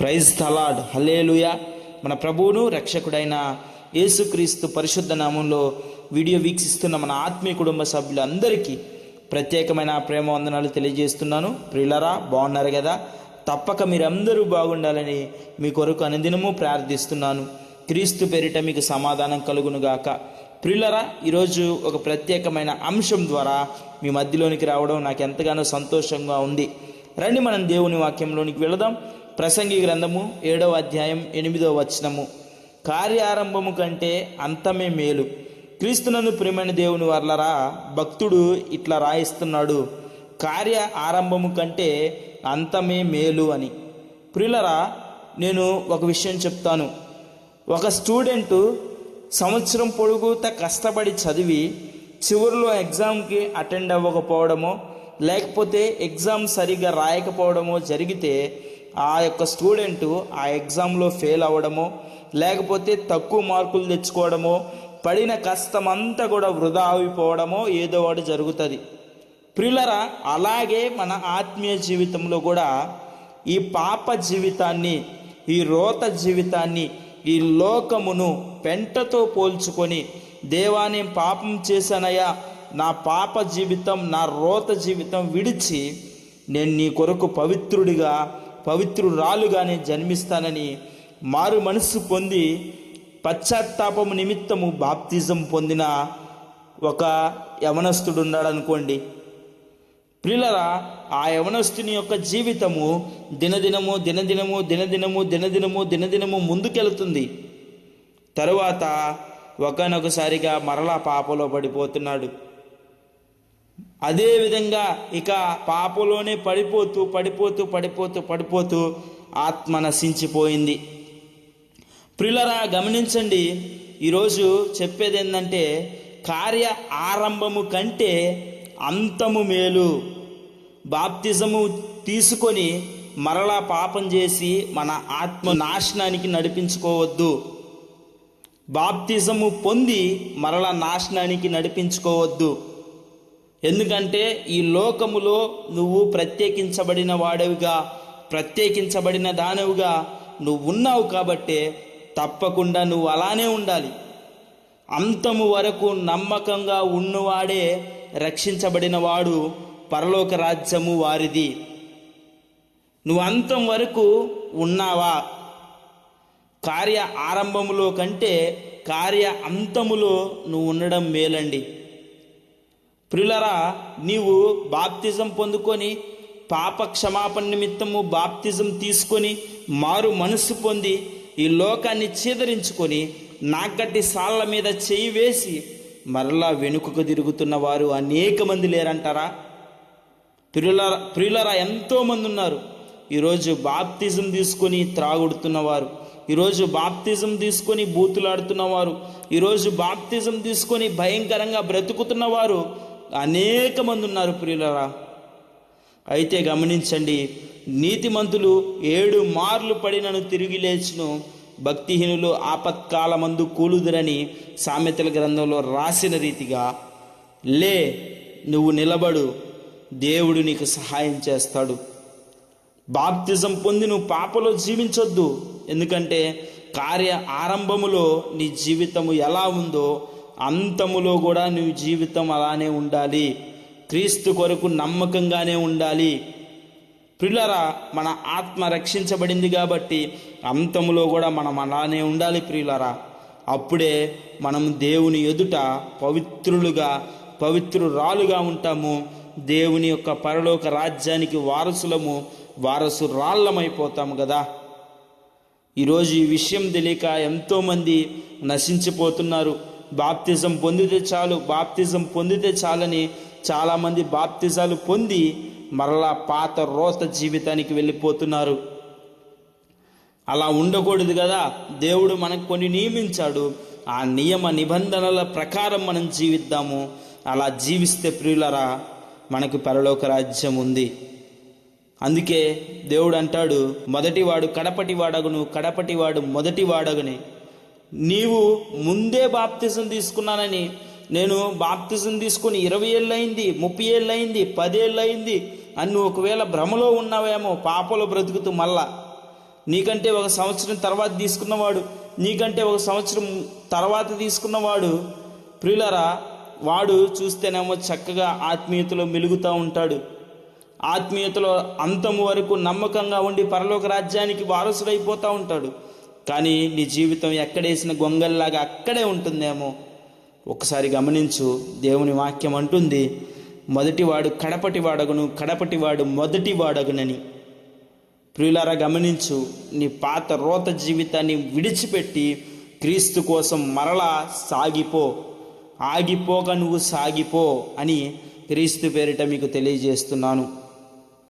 Praise తలాడ్ hallelujah మన ప్రభువును రక్షకుడైన యేసుక్రీస్తు పరిశుద్ధ నామంలో వీడియో వీక్షిస్తున్న మన ఆత్మీయ కుటుంబ సభ్యులందరికీ ప్రత్యేకమైన ప్రేమ వందనాలు తెలియజేస్తున్నాను. ప్రిలరా బాగున్నారు కదా? తప్పక మీరందరూ బాగుండాలని మీ కొరకు అనుదినము ప్రార్థిస్తున్నాను. క్రీస్తు పేరిట మీకు సమాధానం కలుగునుగాక ప్రిల్లరా ఈరోజు ఒక ప్రత్యేకమైన అంశం ద్వారా మీ మధ్యలోనికి రావడం నాకు ఎంతగానో సంతోషంగా ఉంది. రండి మనం దేవుని వాక్యంలోనికి వెళదాం. ప్రసంగి గ్రంథము ఏడవ అధ్యాయం ఎనిమిదవ వచనము. కార్యారంభము కంటే అంతమే మేలు. క్రీస్తునందు ప్రియమైన దేవుని వర్లరా భక్తుడు ఇట్లా రాయిస్తున్నాడు. కార్య ఆరంభము కంటే అంతమే మేలు అని. ప్రియులరా నేను ఒక విషయం చెప్తాను. ఒక స్టూడెంటు సంవత్సరం పొడుగుతా కష్టపడి చదివి చివరిలో ఎగ్జామ్కి అటెండ్ అవ్వకపోవడమో లేకపోతే ఎగ్జామ్ సరిగ్గా రాయకపోవడమో జరిగితే ఆ యొక్క స్టూడెంటు ఆ ఎగ్జామ్లో ఫెయిల్ అవ్వడమో లేకపోతే తక్కువ మార్కులు తెచ్చుకోవడమో పడిన కష్టం అంతా కూడా వృధా అయిపోవడమో ఏదో ఒకటి జరుగుతుంది. ప్రియులరా అలాగే మన ఆత్మీయ జీవితంలో కూడా ఈ పాప జీవితాన్ని ఈ రోత జీవితాన్ని ఈ లోకమును పెంటతో పోల్చుకొని దేవా నేను పాపం చేశానయ్యా నా పాప జీవితం నా రోత జీవితం విడిచి నేను నీ కొరకు పవిత్రుడిగా పవిత్రురాలుగానే జన్మిస్తానని మారు మనస్సు పొంది పశ్చాత్తాపము నిమిత్తము బాప్తిజం పొందిన ఒక యవనస్తుడు ఉన్నాడనుకోండి ఆ యవనస్తుని యొక్క జీవితము దినదినము దినదినము దినదినము దినదినము దినదినము ముందుకెళ్తుంది. తరువాత ఒకనొకసారిగా మరలా పాపలో పడిపోతున్నాడు. అదేవిధంగా ఇక పాపలోనే పడిపోతూ పడిపోతూ పడిపోతూ పడిపోతూ ఆత్మ నశించిపోయింది. ప్రిలరా గమనించండి ఈరోజు చెప్పేది ఏంటంటే కార్య ఆరంభము కంటే అంతము మేలు. బాప్తిజము తీసుకొని మరలా పాపం చేసి మన ఆత్మ నాశనానికి నడిపించుకోవద్దు. బాప్తిజము పొంది మరలా నాశనానికి నడిపించుకోవద్దు. ఎందుకంటే ఈ లోకములో నువ్వు ప్రత్యేకించబడిన వాడవిగా ప్రత్యేకించబడిన దానవుగా నువ్వు ఉన్నావు కాబట్టే తప్పకుండా నువ్వు అలానే ఉండాలి. అంతము వరకు నమ్మకంగా ఉన్నవాడే రక్షించబడిన వాడు పరలోక రాజ్యము వారిది. నువ్వు అంతం వరకు ఉన్నావా? కార్య ఆరంభములో కంటే కార్య అంతములో నువ్వు ఉండడం మేలండి. ప్రియులరా నీవు బాప్తిజం పొందుకొని పాప క్షమాపణ నిమిత్తము బాప్తిజం తీసుకొని మారు మనసు పొంది ఈ లోకాన్ని చీదరించుకొని నాకట్టి సాళ్ళ మీద చేయి వేసి మరలా వెనుకకు తిరుగుతున్న వారు అనేక మంది లేరంటారా? ప్రియుల ప్రియులరా ఎంతోమంది ఉన్నారు. ఈరోజు బాప్తిజం తీసుకొని త్రాగుడుతున్నవారు ఈరోజు బాప్తిజం తీసుకొని బూతులాడుతున్నవారు ఈరోజు బాప్తిజం తీసుకొని భయంకరంగా బ్రతుకుతున్నవారు అనేక మంది ఉన్నారు ప్రియులరా. అయితే గమనించండి నీతిమంతులు ఏడు మార్లు పడినను తిరిగి లేచును. భక్తిహీనులు ఆపత్కాలమందు కూలుదురని సామెతల గ్రంథంలో రాసిన రీతిగా లే నువ్వు నిలబడు దేవుడు నీకు సహాయం చేస్తాడు. బాప్తిజం పొంది నువ్వు పాపలో జీవించొద్దు. ఎందుకంటే కార్య ఆరంభములో నీ జీవితము ఎలా ఉందో అంతములో కూడా నీ జీవితం అలానే ఉండాలి. క్రీస్తు కొరకు నమ్మకంగానే ఉండాలి. ప్రియులరా మన ఆత్మ రక్షించబడింది కాబట్టి అంతములో కూడా మనం అలానే ఉండాలి ప్రియులరా. అప్పుడే మనం దేవుని ఎదుట పవిత్రులుగా పవిత్రురాలుగా ఉంటాము. దేవుని యొక్క పరలోక రాజ్యానికి వారసులము వారసురాళ్ళమైపోతాము కదా ఈరోజు ఈ విషయం తెలియక ఎంతోమంది నశించిపోతున్నారు. బాప్తిజం పొందితే చాలు బాప్తిజం పొందితే చాలని చాలామంది బాప్తిజాలు పొంది మరలా పాత రోత జీవితానికి వెళ్ళిపోతున్నారు. అలా ఉండకూడదు కదా. దేవుడు మనకు కొన్ని నియమించాడు. ఆ నియమ నిబంధనల ప్రకారం మనం జీవిద్దాము. అలా జీవిస్తే ప్రియులరా మనకు పరలోక రాజ్యం ఉంది. అందుకే దేవుడు అంటాడు మొదటివాడు కడపటి కడపటివాడు కడపటి వాడు మొదటి నీవు ముందే బాప్తిజం తీసుకున్నానని. నేను బాప్తిజం తీసుకుని ఇరవై ఏళ్ళు అయింది ముప్పై ఏళ్ళు అయింది పదేళ్ళు అయింది అని నువ్వు ఒకవేళ భ్రమలో ఉన్నావేమో పాపలో బ్రతుకుతూ మళ్ళా. నీకంటే ఒక సంవత్సరం తర్వాత తీసుకున్నవాడు నీకంటే ఒక సంవత్సరం తర్వాత తీసుకున్నవాడు ప్రియులరా వాడు చూస్తేనేమో చక్కగా ఆత్మీయతలో మెలుగుతూ ఉంటాడు. ఆత్మీయతలో అంతము వరకు నమ్మకంగా ఉండి పరలోక రాజ్యానికి వారసుడైపోతూ ఉంటాడు. కానీ నీ జీవితం ఎక్కడేసిన గొంగల్లాగా అక్కడే ఉంటుందేమో? ఒకసారి గమనించు దేవుని వాక్యం అంటుంది మొదటివాడు కడపటి వాడగును కడపటివాడు మొదటి వాడగునని. ప్రియులారా గమనించు నీ పాత రోత జీవితాన్ని విడిచిపెట్టి క్రీస్తు కోసం మరలా సాగిపో ఆగిపోక నువ్వు సాగిపో అని క్రీస్తు పేరిట మీకు తెలియజేస్తున్నాను.